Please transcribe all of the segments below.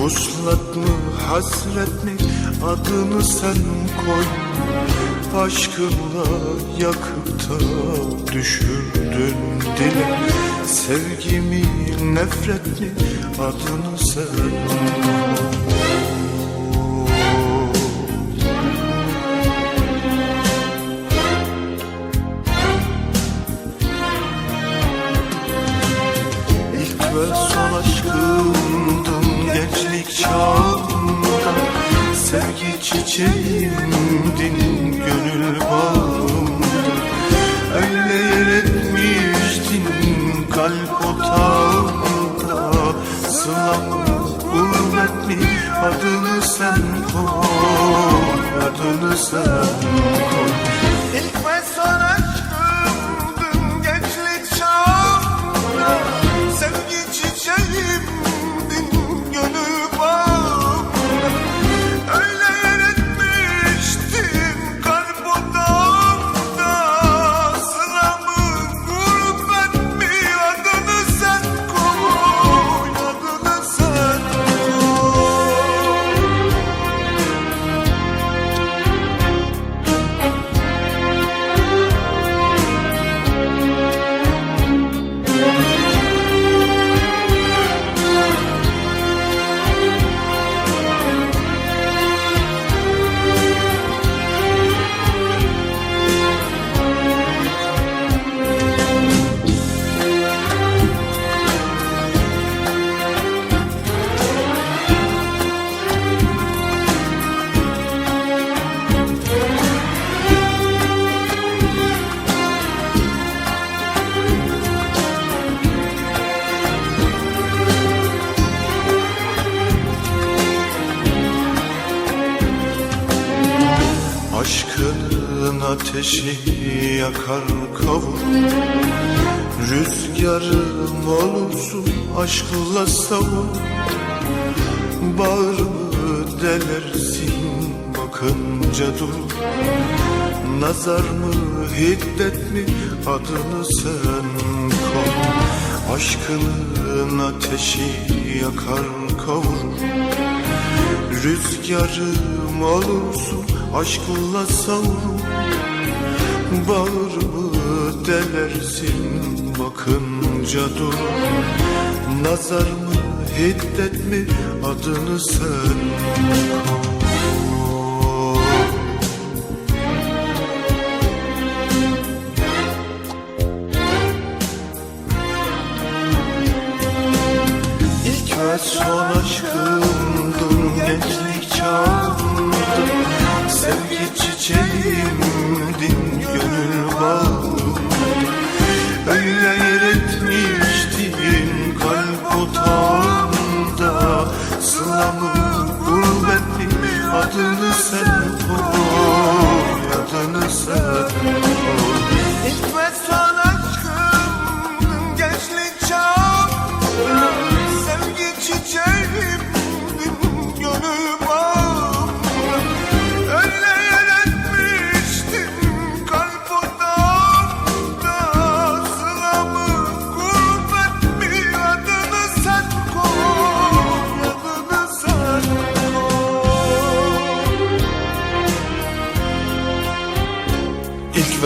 Vuslat mı hasret mi adını sen koy. Aşkınla yakıp da düşürdün dile Sevgimi nefret mi adını sen koy çiçeğimdin gönül bağımda Öyle yer etmiştin kalp otağımda. Sılam gurbet adını sen koy Adını sen koy ateşi yakar kavur Rüzgarım olursun aşkla savur Bağrımı delersin bakınca dur. Nazar mı hiddet mi adını sen koy. Aşkının ateşi yakar kavur Rüzgarım olursun aşkla savrul Bağrımı delersin? Bakınca dur. Nazar mı hiddet mi adını sen? koy Sılamı gurbetli adını sen koy Adını sen koy. İlk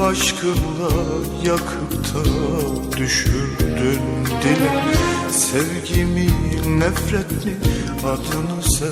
Aşkınla yakıp da düşürdün dile Sevgimi nefret mi adını sen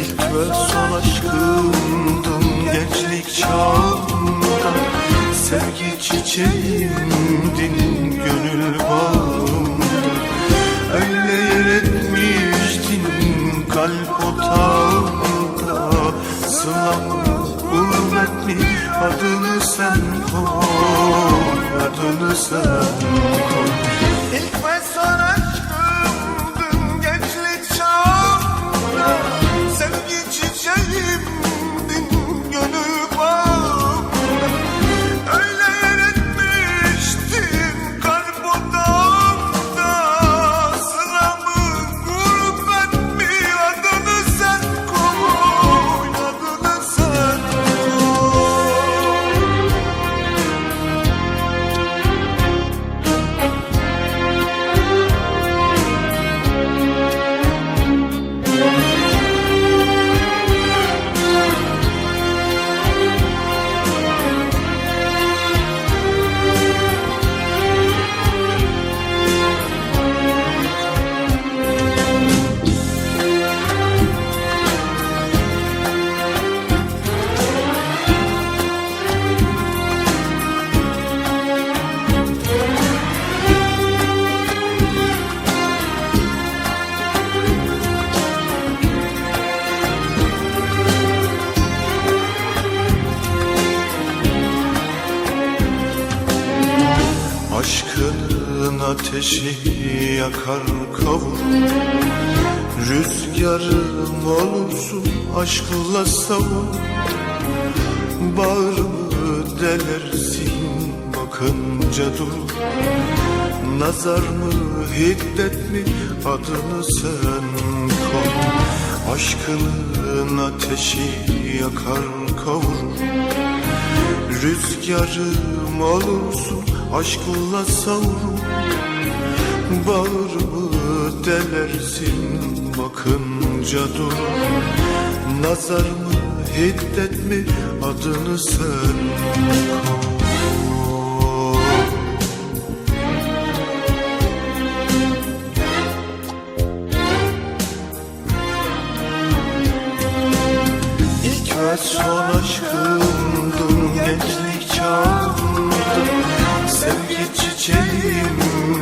İlk ve son aşkımdın gençlik çağımda Sevgi çiçeğimdin gönül Adını ateşi yakar kavur. Rüzgarım olursun aşkla savur. Bağrımı delersin bakınca dur. Nazar mı hiddet mi? Adını sen koy. Aşkının ateşi yakar kavurur Rüzgarım olursun aşkla savrul Bağrımı delersin bakınca dur? Nazar mı hiddet mi adını sen koy. İlk ve son aşkımdın gençlik çağımda Sevgi çiçeğimdin